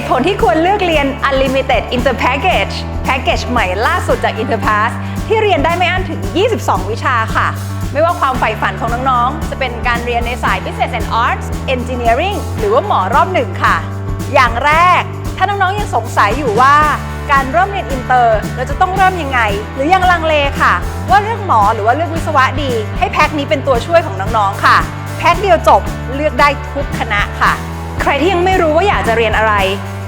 ตุผลที่ควรเลือกเรียน Unlimited Inter Package แพ็กเกจใหม่ล่าสุดจาก Interpass ที่เรียนได้ไม่อั้นถึง 22 วิชาค่ะ ไม่ว่าความใฝ่ฝันของน้องๆ จะเป็นการเรียนในสาย Business and Arts Engineering หรือว่าหมอรอบหนึ่งค่ะ อย่างแรก ถ้าน้องๆ ยังสงสัยอยู่ว่าการเริ่มเรียนอินเตอร์เราจะต้องเริ่มยังไง หรือยังลังเลค่ะ ว่าเลือกหมอหรือว่าเลือกวิศวะดี ให้แพ็คนี้เป็นตัวช่วยของน้องๆ ค่ะ แพ็คเดียวจบเลือกได้ทุกคณะค่ะ รที่ยังไม่รู้ว่าอยากจะเรียนอะไร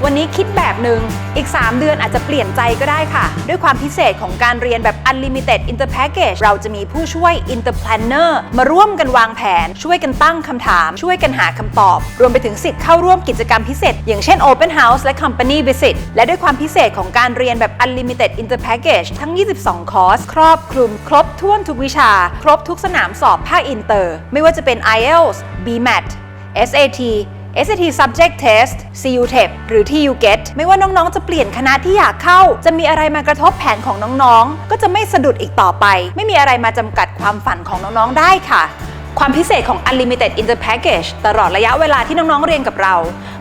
วันนี้คิดแบบหนึ่งอีก 3 เดือนอาจจะเปลี่ยนใจก็ได้ค่ะ ด้วยความพิเศษของการเรียนแบบ Unlimited Inter Package เราจะมีผู้ช่วย Inter Planner มาร่วมกันวางแผน ช่วยกันตั้งคำถาม ช่วยกันหาคำตอบ รวมไปถึงสิทธิ์เข้าร่วมกิจกรรมพิเศษ อย่างเช่น Open House และ Company Visit และด้วยความพิเศษของการเรียนแบบ Unlimited Inter Package ทั้ง 22 คอร์ส ครอบคลุม ครบถ้วนทุกวิชา ครบทุกสนามสอบภาคอินเตอร์ ไม่ว่าจะเป็น IELTS BMAT SAT SAT Subject Test CU TEP หรือ TU GET ไม่ว่าน้องๆ จะเปลี่ยนคณะที่อยากเข้า จะมีอะไรมากระทบแผนของน้องๆ ก็จะไม่สะดุดอีกต่อไป ไม่มีอะไรมาจำกัดความฝันของน้องๆ ได้ค่ะ ความพิเศษของ Unlimited Inter Package ตลอดระยะเวลาที่น้องๆเรียนกับเรา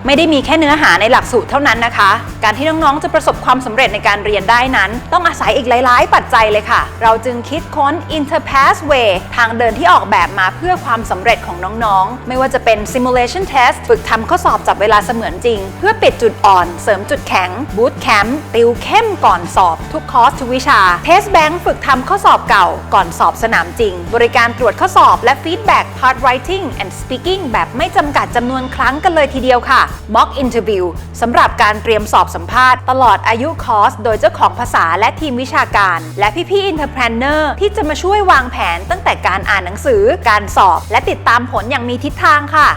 ไม่ได้มีแค่เนื้อหาในหลักสูตรเท่านั้นนะคะ การที่น้องๆจะประสบความสำเร็จในการเรียนได้นั้น ต้องอาศัยอีกหลาย ๆ ปัจจัยเลยค่ะ เราจึงคิดค้น Interpassway ทางเดินที่ออกแบบมาเพื่อความสำเร็จของน้องๆ ไม่ว่าจะเป็น Simulation Test ฝึกทำข้อสอบจับเวลาเสมือนจริง เพื่อปิดจุดอ่อน เสริมจุดแข็ง Boot Camp ติวเข้มก่อนสอบ ทุกคอร์สทุกวิชา Test Bank ฝึกทำข้อสอบเก่าก่อนสอบสนามจริง บริการตรวจข้อสอบและ Feedback Part Writing and Speaking แบบไม่จำกัดจำนวนครั้งกันเลยทีเดียวค่ะ Mock Interview สำหรับการเตรียมสอบสัมภาษณ์ตลอดอายุคอร์ส โดยเจ้าของภาษาและทีมวิชาการ และพี่ๆ Interpreneur ที่จะมาช่วยวางแผนตั้งแต่การอ่านหนังสือ การสอบ และติดตามผลอย่างมีทิศทางค่ะ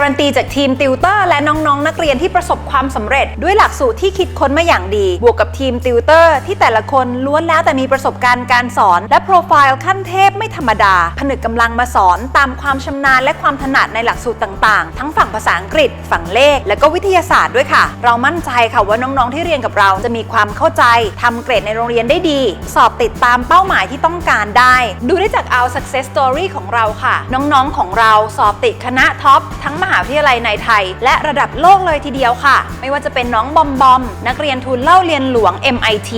การันตีจากทีมติวเตอร์และน้องๆ นักเรียนที่ประสบความสำเร็จ ด้วยหลักสูตรที่คิดค้นมาอย่างดี บวกกับทีมติวเตอร์ที่แต่ละคนล้วนแล้วแต่มีประสบการณ์การสอน และโปรไฟล์ขั้นเทพไม่ธรรมดา ผนึกกำลังมาสอนตามความชำนาญและความถนัดในหลักสูตรต่างๆ ทั้งฝั่งภาษาอังกฤษ ฝั่งเลข และก็วิทยาศาสตร์ด้วยค่ะ เรามั่นใจค่ะว่าน้องๆ ที่เรียนกับเราจะมีความเข้าใจทำเกรดในโรงเรียนได้ดี สอบติดตามเป้าหมายที่ต้องการได้ ดูได้จาก Our Success Story ของเราค่ะ น้องๆ ของเราสอบติดคณะท็อปทั้งมหาวิทยาลัยในไทย และระดับโลกเลยทีเดียวค่ะ ไม่ว่าจะเป็นน้องบอมบอม นักเรียนทุนเล่าเรียนหลวง MIT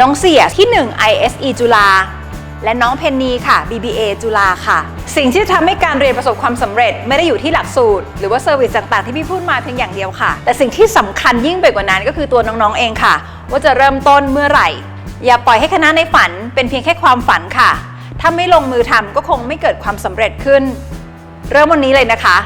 น้องเสียที่ 1 ISE จุฬาและน้องเพนนีค่ะ BBA จุฬาค่ะ สิ่งที่จะทำให้การเรียนประสบความสำเร็จไม่ได้อยู่ที่หลักสูตร หรือว่าเซอร์วิสต่างๆที่พี่พูดมาเพียงอย่างเดียวค่ะ แต่สิ่งที่สำคัญยิ่งไปกว่านั้นก็คือตัวน้องๆเองค่ะ ว่าจะเริ่มต้นเมื่อไหร่ อย่าปล่อยให้คณะในฝันเป็นเพียงแค่ความฝันค่ะ ถ้าไม่ลงมือทำก็คงไม่เกิดความสำเร็จขึ้น เริ่มวันนี้เลยนะคะ